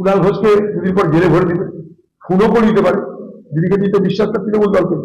কুণাল ঘোষকে দুদিন পর জেলে ভরে দিবে খুনও করে দিতে পারে। দিদিকে দিতে বিশ্বাসটা তৃণমূল দলকে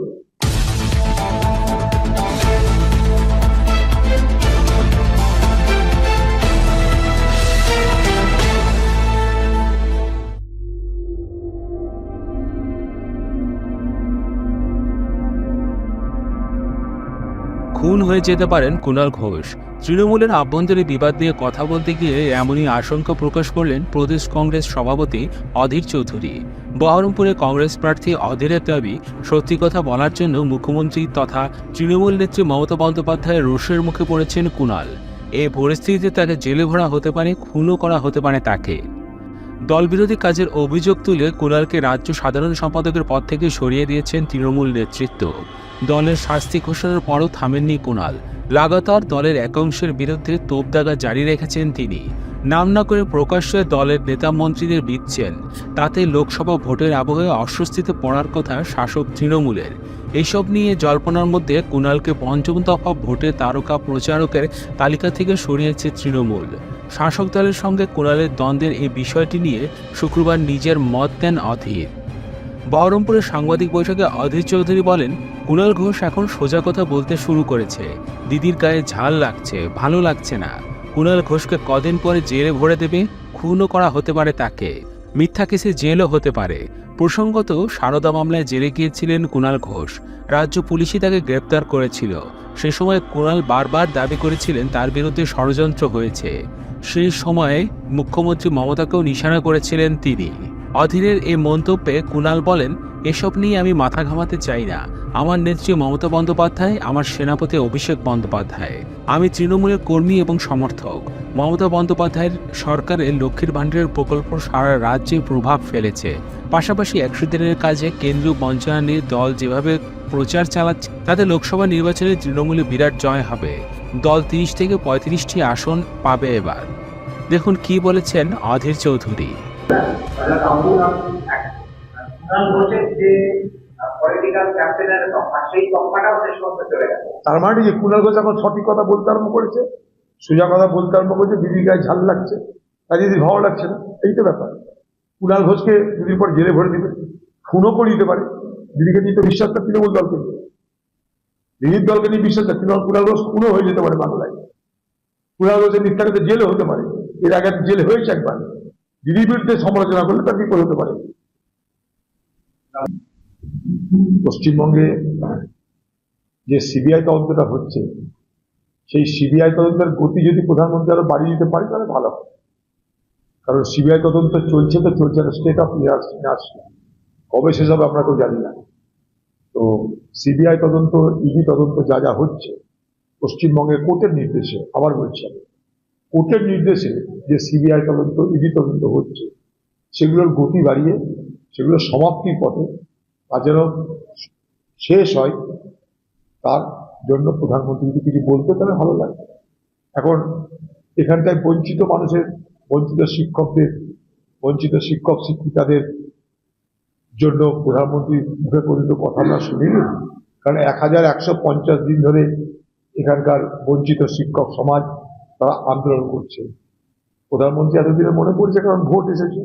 খুন হয়ে যেতে পারেন কুণাল ঘোষ। তৃণমূলের আভ্যন্তরীণ বিবাদ নিয়ে কথা বলতে গিয়ে এমনই আশঙ্কা প্রকাশ করলেন প্রদেশ কংগ্রেস সভাপতি অধীর চৌধুরী। বহরমপুরে কংগ্রেস প্রার্থী অধীরের দাবি, সত্যি কথা বলার জন্য মুখ্যমন্ত্রী তথা তৃণমূল নেত্রী মমতা বন্দ্যোপাধ্যায়ের রোষের মুখে পড়েছেন কুণাল। এই পরিস্থিতিতে তাকে জেলে ভরা হতে পারে, খুনও করা হতে পারে তাকে। দলবিরোধী কাজের অভিযোগ তুলে কুণালকে রাজ্য সাধারণ সম্পাদকের পদ থেকে সরিয়ে দিয়েছেন তৃণমূল নেতৃত্ব। দলের শাস্তি ঘোষণার পরও থামেননি কুণাল। লাগাতার দলের একাংশের বিরুদ্ধে তোপদাগা জারি রেখেছেন তিনি। নাম না করে প্রকাশ্যে দলের নেতা মন্ত্রীদের বিচ্ছেন। তাতে লোকসভা ভোটের আবহে অস্বস্তিতে পড়ার কথা শাসক তৃণমূলের। এইসব নিয়ে জল্পনার মধ্যে কুণালকে পঞ্চম দফা ভোটে তারকা প্রচারকের তালিকা থেকে সরিয়েছে তৃণমূল। শাসক দলের সঙ্গে কুণালের দ্বন্দ্বের এই বিষয়টি নিয়ে শুক্রবার নিজের মত দেন অধীর। বহরমপুরের সাংবাদিক বৈঠকে অধীর চৌধুরী বলেন কুণাল ঘোষ এখন সোজা কথা বলতে শুরু করেছে। দিদির গায়ে ঝাল লাগছে, ভালো লাগছে না। কুণাল ঘোষকে কদিন পরে জেলে ভরে দেবে, খুনও করা হতে পারে তাকে। মিথ্যা কেসে জেলও হতে পারে। প্রসঙ্গত, সারদা মামলায় জেলে গিয়েছিলেন কুণাল ঘোষ। রাজ্য পুলিশই তাকে গ্রেপ্তার করেছিল। সে সময় কুণাল বারবার দাবি করেছিলেন তার বিরুদ্ধে ষড়যন্ত্র হয়েছে। সেই সময়ে মুখ্যমন্ত্রী মমতাকেও নিশানা করেছিলেন তিনি। অধীরের এই মন্তব্যে কুণাল বলেন, এসব নিয়ে আমি মাথা ঘামাতে চাই না। আমার নেত্রী মমতা বন্দ্যোপাধ্যায়, আমার সেনাপতি অভিষেক বন্দ্যোপাধ্যায়। আমি তৃণমূলের কর্মী এবং সমর্থক। মমতা বন্দ্যোপাধ্যায়ের সরকারের লক্ষ্মীর ভাণ্ডারের প্রকল্প সারা রাজ্যে প্রভাব ফেলেছে। পাশাপাশি একশো দিনের কাজে কেন্দ্রীয় মঞ্চায়নের দল যেভাবে প্রচার চালাচ্ছে, তাতে লোকসভা নির্বাচনে তৃণমূলে বিরাট জয় হবে। দল তিরিশ থেকে পঁয়ত্রিশটি আসন পাবে এবার। দেখুন কি বলেছেন অধীর চৌধুরী। তার মানে যে কুণাল ঘোষ এখন সঠিক কথা বলতে আরম্ভ করেছে, সোজা কথা বলতে আরম্ভ করেছে, দিদির গায়ে ঝাল লাগছে তাই দিদি ভালো লাগছে না এই তো ব্যাপার। কুণাল ঘোষকে দুদিন পর জেলে ভরে দিবে, খুনও করে দিতে পারে। দিদিকে দিতে বিশ্বাসটা তৃণমূল দলকে নিয়ে। দিদির দলকে নিয়ে বিশ্বাসটা তৃণমূল কুণাল ঘোষ খুনও হয়ে যেতে পারে বাংলায়। কুণাল ঘোষের মিথ্যাকে জেলে হতে পারে। এর আগে জেলে হয়েছে একবার। দিদির বিরুদ্ধে সমালোচনা করলে তার বিপদ হতে পারে। পশ্চিমবঙ্গে যে সিবিআই তদন্তটা হচ্ছে, সেই সিবিআই তদন্তের গতি যদি প্রধানমন্ত্রী আরও বাড়িয়ে দিতে পারে, তাহলে ভালো হবে কারণ সিবিআই তদন্ত চলছে তো চলছে না স্টেট অফ আসছে। কবে শেষ হবে আমরা কেউ জানি না। তো সিবিআই তদন্ত ইডি তদন্ত যা যা হচ্ছে, পশ্চিমবঙ্গের কোর্টের নির্দেশে, আবার বলছি আমি, কোর্টের নির্দেশে যে সিবিআই তদন্ত ইডি তদন্ত হচ্ছে, সেগুলোর গতি বাড়িয়ে সেগুলোর সমাপ্তির পথে তা যেন শেষ হয় তার জন্য প্রধানমন্ত্রী যদি কিছু বলতে, তাহলে ভালো লাগবে এখন এখানটায় বঞ্চিত মানুষের, বঞ্চিত শিক্ষকদের, বঞ্চিত শিক্ষক শিক্ষিকাদের জন্য প্রধানমন্ত্রী মুখে পরিচিত কথা না শুনিনি। কারণ এক হাজার একশো পঞ্চাশ দিন ধরে এখানকার বঞ্চিত শিক্ষক সমাজ তারা আন্দোলন করছে। প্রধানমন্ত্রী এতদিনে মনে পড়ছে কারণ ভোট এসেছে।